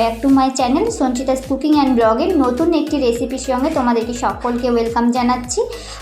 Back to my channel Sanchita's cooking and ব্লগের নতুন একটি রেসিপির সঙ্গে তোমাদেরকে সকলকে ওয়েলকাম জানাচ্ছি।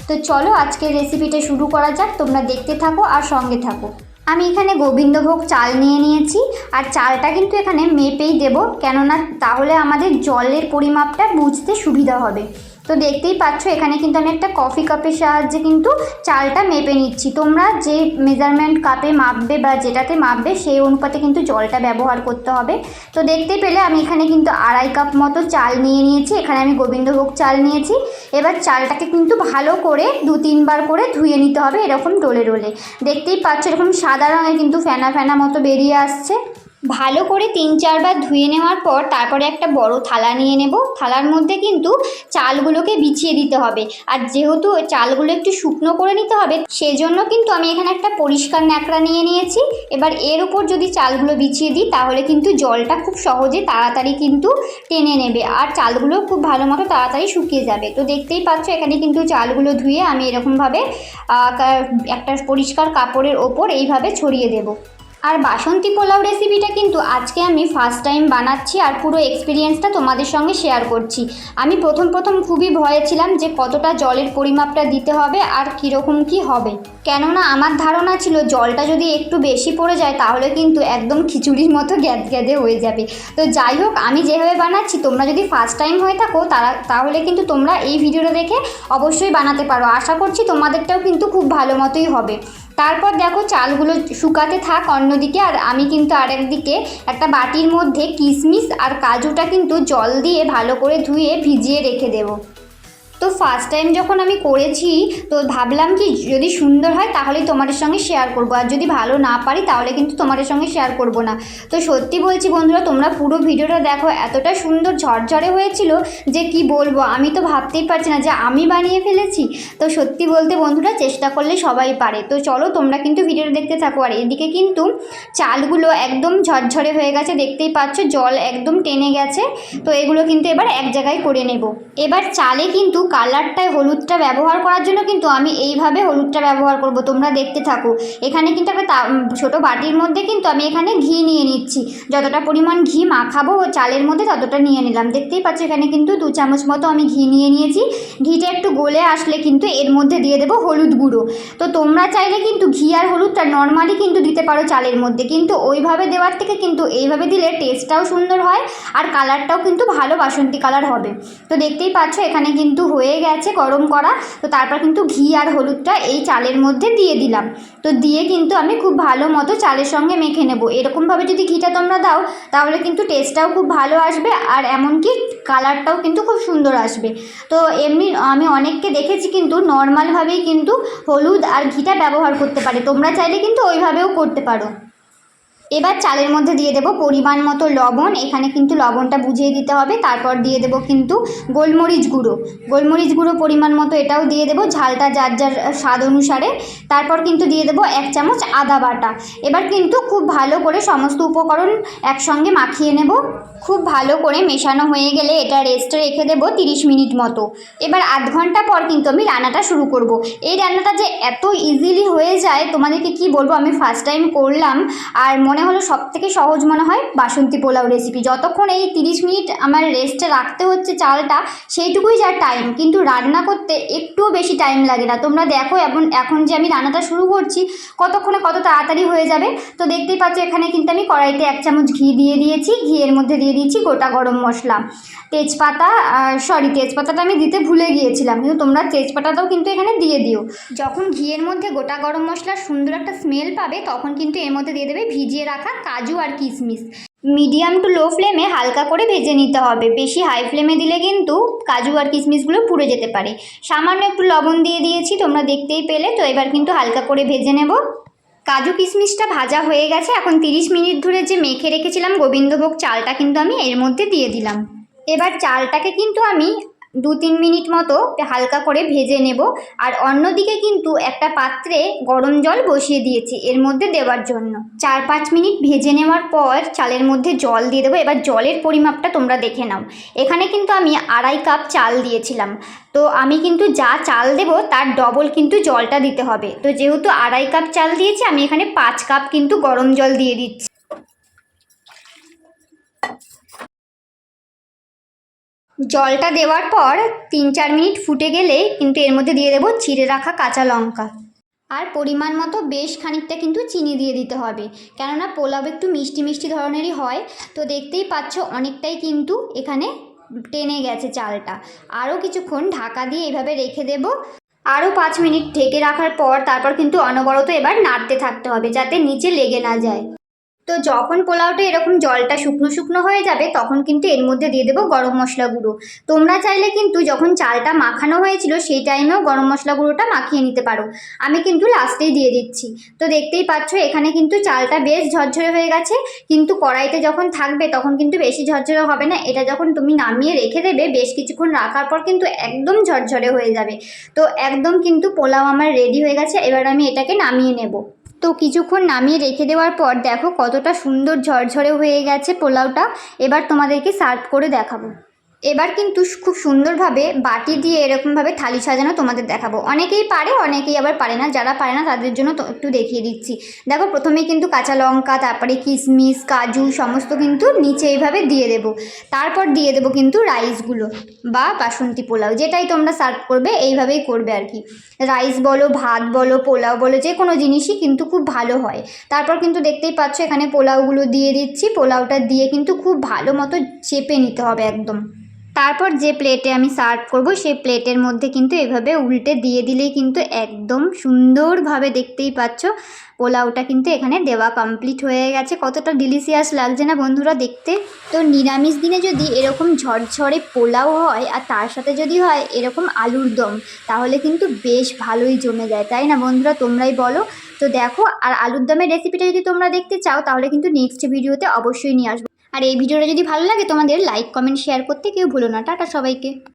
তো চলো আজকের রেসিপিটা শুরু করা যাক, তোমরা দেখতে থাকো আর সঙ্গে থাকো। আমি এখানে গোবিন্দভোগ চাল নিয়ে নিয়েছি, আর চালটা কিন্তু এখানে মেপেই দেব, কেননা তাহলে আমাদের জলের পরিমাপটা বুঝতে সুবিধা হবে। তো দেখতেই পাচ্ছ, এখানে কিন্তু আমি একটা কফি কাপের সাহায্যে কিন্তু চালটা মেপে নিচ্ছি। তোমরা যে মেজারমেন্ট কাপে মাপবে বা যেটাতে মাপবে, সেই অনুপাতে কিন্তু জলটা ব্যবহার করতে হবে। তো দেখতে পেলে আমি এখানে কিন্তু আড়াই কাপ মতো চাল নিয়ে নিয়েছি, এখানে আমি গোবিন্দভোগ চাল নিয়েছি। এবার চালটাকে কিন্তু ভালো করে দু তিনবার করে ধুয়ে নিতে হবে এরকম ডোলে ডোলে। দেখতেই পাচ্ছ, এরকম সাদা রঙের কিন্তু ফেনা ফেনা মতো বেরিয়ে আসছে। ভালো করে তিন চারবার ধুয়ে নেওয়ার পর তারপরে একটা বড় থালা নিয়ে নেব। থালার মধ্যে কিন্তু চালগুলোকে বিছিয়ে দিতে হবে। আর যেহেতু চালগুলো একটু শুকনো করে নিতে হবে, সেজন্য কিন্তু আমি এখানে একটা পরিষ্কার ন্যাকড়া নিয়ে নিয়েছি। এবার এর উপর যদি চালগুলো বিছিয়ে দিই, তাহলে কিন্তু জলটা খুব সহজে তাড়াতাড়ি কিন্তু টেনে নেবে। আর চালগুলো খুব ভালো মতো তাড়াতাড়ি শুকিয়ে যাবে। তো দেখতেই পাচ্ছ, এখানে কিন্তু চালগুলো ধুয়ে আমি এরকমভাবে একটা পরিষ্কার কাপড়ের ওপর এইভাবে ছড়িয়ে দেবো। আর বাসন্তী পোলাও রেসিপিটা কিন্তু আজকে আমি ফার্স্ট টাইম বানাচ্ছি আর পুরো এক্সপিরিয়েন্সটা তোমাদের সঙ্গে শেয়ার করছি। আমি প্রথম প্রথম খুবই ভয়ে ছিলাম যে কতটা জলের পরিমাপটা দিতে হবে আর কীরকম কি হবে। কেননা আমার ধারণা ছিল জলটা যদি একটু বেশি পড়ে যায় তাহলে কিন্তু একদম খিচুড়ির মতো গ্যাদ গ্যাদে হয়ে যাবে। তো যাই হোক, আমি যেভাবে বানাচ্ছি, তোমরা যদি ফার্স্ট টাইম হয়ে থাকো তারা, তাহলে কিন্তু তোমরা এই ভিডিওটা দেখে অবশ্যই বানাতে পারো। আশা করছি তোমাদেরটাও কিন্তু খুব ভালো মতোই হবে। তারপর দেখো চালগুলো শুকাতে থাক অন্যদিকে, আর আমি কিন্তু আরেকদিকে একটা বাটির মধ্যে কিশমিশ আর কাজুটা কিন্তু জল দিয়ে ভালো করে ধুয়ে ভিজিয়ে রেখে দেবো। তো ফার্স্ট টাইম যখন আমি করেছি, তো ভাবলাম কি যদি সুন্দর হয় তাহলেই তোমাদের সঙ্গে শেয়ার করব। আর যদি ভালো না পারি তাহলে কিন্তু তোমাদের সঙ্গে শেয়ার করব না। তো সত্যি বলছি বন্ধুরা, তোমরা পুরো ভিডিওটা দেখো, এতটা সুন্দর ঝরঝরে হয়েছিল যে কি বলব? আমি তো ভাবতেই পারছি না যে আমি বানিয়ে ফেলেছি। তো সত্যি বলতে বন্ধুরা, চেষ্টা করলে সবাই পারে। তো চলো তোমরা কিন্তু ভিডিওটা দেখতে থাকো। আর এদিকে কিন্তু চালগুলো একদম ঝরঝরে হয়ে গেছে, দেখতেই পাচ্ছ জল একদম টেনে গেছে। তো এগুলো কিন্তু এবার এক জায়গায় করে নেব। এবার চালে কিন্তু কালারটায় হলুদটা ব্যবহার করার জন্য কিন্তু আমি এইভাবে হলুদটা ব্যবহার করব, তোমরা দেখতে থাকো। এখানে কিন্তু একটা ছোট বাটির মধ্যে কিন্তু আমি এখানে ঘি নিয়ে নিচ্ছি। যতটা পরিমাণ ঘি মাখাবো ও চালের মধ্যে ততটা নিয়ে নিলাম। দেখতেই পাচ্ছ এখানে কিন্তু দু চামচ মতো আমি ঘি নিয়ে নিয়েছি। ঘিটা একটু গলে আসলে কিন্তু এর মধ্যে দিয়ে দেবো হলুদ গুঁড়ো। তো তোমরা চাইলে কিন্তু ঘি আর হলুদটা নর্মালি কিন্তু দিতে পারো চালের মধ্যে। কিন্তু ওইভাবে দেওয়ার থেকে কিন্তু এইভাবে দিলে টেস্টটাও সুন্দর হয় আর কালারটাও কিন্তু ভালো বাসন্তী কালার হবে। তো দেখতেই পাচ্ছ এখানে কিন্তু হয়ে গেছে গরম করা। তো তারপর কিন্তু ঘি আর হলুদটা এই চালের মধ্যে দিয়ে দিলাম। তো দিয়ে কিন্তু আমি খুব ভালো মতো চালের সঙ্গে মেখে নেব। এরকমভাবে যদি ঘিটা তোমরা দাও, তাহলে কিন্তু টেস্টটাও খুব ভালো আসবে আর এমনকি কালারটাও কিন্তু খুব সুন্দর আসবে। তো এমনি আমি অনেককে দেখেছি কিন্তু নর্মালভাবেই কিন্তু হলুদ আর ঘিটা ব্যবহার করতে পারে। তোমরা চাইলে কিন্তু ওইভাবেও করতে পারো। এবার চালের মধ্যে দিয়ে দেবো পরিমাণ মতো লবণ। এখানে কিন্তু লবণটা বুঝিয়ে দিতে হবে। তারপর দিয়ে দেবো কিন্তু গোলমরিচ গুঁড়ো। গোলমরিচ গুঁড়ো পরিমাণ মতো এটাও দিয়ে দেবো, ঝালটা যার যার স্বাদ অনুসারে। তারপর কিন্তু দিয়ে দেবো এক চামচ আদা বাটা। এবার কিন্তু খুব ভালো করে সমস্ত উপকরণ একসঙ্গে মাখিয়ে নেব। খুব ভালো করে মেশানো হয়ে গেলে এটা রেস্টে রেখে দেবো তিরিশ মিনিট মতো। এবার আধ ঘণ্টা পর কিন্তু আমি রান্নাটা শুরু করব। এই রান্নাটা যে এত ইজিলি হয়ে যায়, তোমাদেরকে কি বলব? আমি ফার্স্ট টাইম করলাম। আর মনে হলো সব থেকে সহজ মনে হয় বাসন্তী পোলাও রেসিপি যতক্ষণ এই তিরিশ মিনিট আমার রেস্টে রাখতে হচ্ছে চালটা, সেইটুকুই যা টাইম কিন্তু রান্না করতে একটুও বেশি টাইম লাগে না। তোমরা দেখো এখন এখন যে আমি রান্নাটা শুরু করছি, কতক্ষণে কত তাড়াতাড়ি হয়ে যাবে? তো দেখতেই পাচ্ছ এখানে কিন্তু আমি কড়াইতে এক চামচ ঘি দিয়ে দিয়েছি। ঘিয়ের মধ্যে দিয়ে দিয়েছি গোটা গরম মশলা। তেজপাতা সরি তেজপাতাটা আমি দিতে ভুলে গিয়েছিলাম। কিন্তু তোমরা তেজপাতাটাও কিন্তু এখানে দিয়ে দিও। যখন ঘিয়ের মধ্যে গোটা গরম মশলার সুন্দর একটা স্মেল পাবে, তখন কিন্তু এর মধ্যে দিয়ে দেবে ভিজিয়ে রাখা কাজু আর কিশমিশ। মিডিয়াম টু লো ফ্লেমে হালকা করে ভেজে নিতে হবে। বেশি হাই ফ্লেমে দিলে কিন্তু কাজু আর কিশমিশগুলো পুড়ে যেতে পারে। সামান্য একটু লবণ দিয়ে দিয়েছি, তোমরা দেখতেই পেলে। তো এবার কিন্তু হালকা করে ভেজে নেব। কাজু কিশমিশটা ভাজা হয়ে গেছে। এখন তিরিশ মিনিট ধরে যে মেখে রেখেছিলাম গোবিন্দভোগ চালটা কিন্তু আমি এর মধ্যে দিয়ে দিলাম। এবার চালটাকে কিন্তু আমি দু তিন মিনিট মতো হালকা করে ভেজে নেব। আর অন্যদিকে কিন্তু একটা পাত্রে গরম জল বসিয়ে দিয়েছি এর মধ্যে দেওয়ার জন্য। চার পাঁচ মিনিট ভেজে নেওয়ার পর চালের মধ্যে জল দিয়ে দেবো। এবার জলের পরিমাপটা তোমরা দেখে নাও। এখানে কিন্তু আমি আড়াই কাপ চাল দিয়েছিলাম। তো আমি কিন্তু যা চাল দেব তার ডবল কিন্তু জলটা দিতে হবে। তো যেহেতু আড়াই কাপ চাল দিয়েছি, আমি এখানে পাঁচ কাপ কিন্তু গরম জল দিয়ে দিচ্ছি। জলটা দেওয়ার পর তিন চার মিনিট ফুটে গেলে কিন্তু এর মধ্যে দিয়ে দেবো চিড়ে রাখা কাঁচা লঙ্কা। আর পরিমাণ মতো বেশ খানিকটা কিন্তু চিনি দিয়ে দিতে হবে। কেননা পোলাও একটু মিষ্টি মিষ্টি ধরনেরই হয়, তো দেখতেই পাচ্ছ অনেকটাই কিন্তু এখানে টেনে গেছে চালটা। আরও কিছুক্ষণ ঢাকা দিয়ে এভাবে রেখে দেবো। আরও পাঁচ মিনিট ঢেকে রাখার পর তারপর কিন্তু অনবরত এবার নাড়তে থাকতে হবে যাতে নিচে লেগে না যায়। তো যখন পোলাওটা এরকম জলটা শুকনো শুকনো হয়ে যাবে, তখন কিন্তু এর মধ্যে দিয়ে দেবো গরম মশলা গুঁড়ো। তোমরা চাইলে কিন্তু যখন চালটা মাখানো হয়েছিল, সেই টাইমেও গরম মশলা গুঁড়োটা মাখিয়ে নিতে পারো। আমি কিন্তু লাস্টেই দিয়ে দিচ্ছি। তো দেখতেই পাচ্ছ, এখানে কিন্তু চালটা বেশ ঝরঝরে হয়ে গেছে। কিন্তু কড়াইতে যখন থাকবে, তখন কিন্তু বেশি ঝরঝরে হবে না। এটা যখন তুমি নামিয়ে রেখে দেবে, বেশ কিছুক্ষণ রাখার পর কিন্তু একদম ঝরঝরে হয়ে যাবে। তো একদম কিন্তু পোলাও আমার রেডি হয়ে গেছে। এবার আমি এটাকে নামিয়ে নেব। তো কিছুক্ষণ নামিয়ে রেখে দেওয়ার পর দেখো কতটা সুন্দর ঝরঝরে হয়ে গেছে পোলাওটা। এবার তোমাদেরকে সার্ভ করে দেখাবো। এবার কিন্তু খুব সুন্দরভাবে বাটি দিয়ে এরকমভাবে থালি সাজানো তোমাদের দেখাবো। অনেকেই পারে, অনেকেই আবার পারে না। যারা পারে না, তাদের জন্য একটু দেখিয়ে দিচ্ছি। দেখো, প্রথমে কিন্তু কাঁচা লঙ্কা, তারপরে কিশমিশ, কাজু, সমস্ত কিন্তু নিচে এইভাবে দিয়ে দেবো। তারপর দিয়ে দেবো কিন্তু রাইসগুলো বা বাসন্তী পোলাও। যেটাই তোমরা সার্ভ করবে, এইভাবেই করবে আর কি। রাইস বলো, ভাত বলো, পোলাও বলো, যে কোনো জিনিসই কিন্তু খুব ভালো হয়। তারপর কিন্তু দেখতেই পাচ্ছ, এখানে পোলাওগুলো দিয়ে দিচ্ছি। পোলাওটা দিয়ে কিন্তু খুব ভালো মতো চেপে নিতে হবে একদম। তারপর যে প্লেটে আমি সার্ভ করব, সেই প্লেটের মধ্যে কিন্তু এভাবে উল্টে দিয়ে দিলেই কিন্তু একদম সুন্দরভাবে দেখতেই পাচ্ছ। পোলাওটা কিন্তু এখানে দেওয়া কমপ্লিট হয়ে গেছে। কতটা ডিলিশিয়াস লাগছে না বন্ধুরা দেখতে। তো নিরামিষ দিনে যদি এরকম ঝরঝরে পোলাও হয় আর তার সাথে যদি হয় এরকম আলুর দম, তাহলে কিন্তু বেশ ভালোই জমে যায়, তাই না বন্ধুরা? তোমরাই বলো। তো দেখো, আর আলুর দমের রেসিপিটা যদি তোমরা দেখতে চাও, তাহলে কিন্তু নেক্সট ভিডিওতে অবশ্যই নিয়ে আসব। আর এই ভিডিওটা যদি ভালো লাগে তোমাদের লাইক কমেন্ট শেয়ার করতে কেউ ভুলো না। টাটা সবাইকে।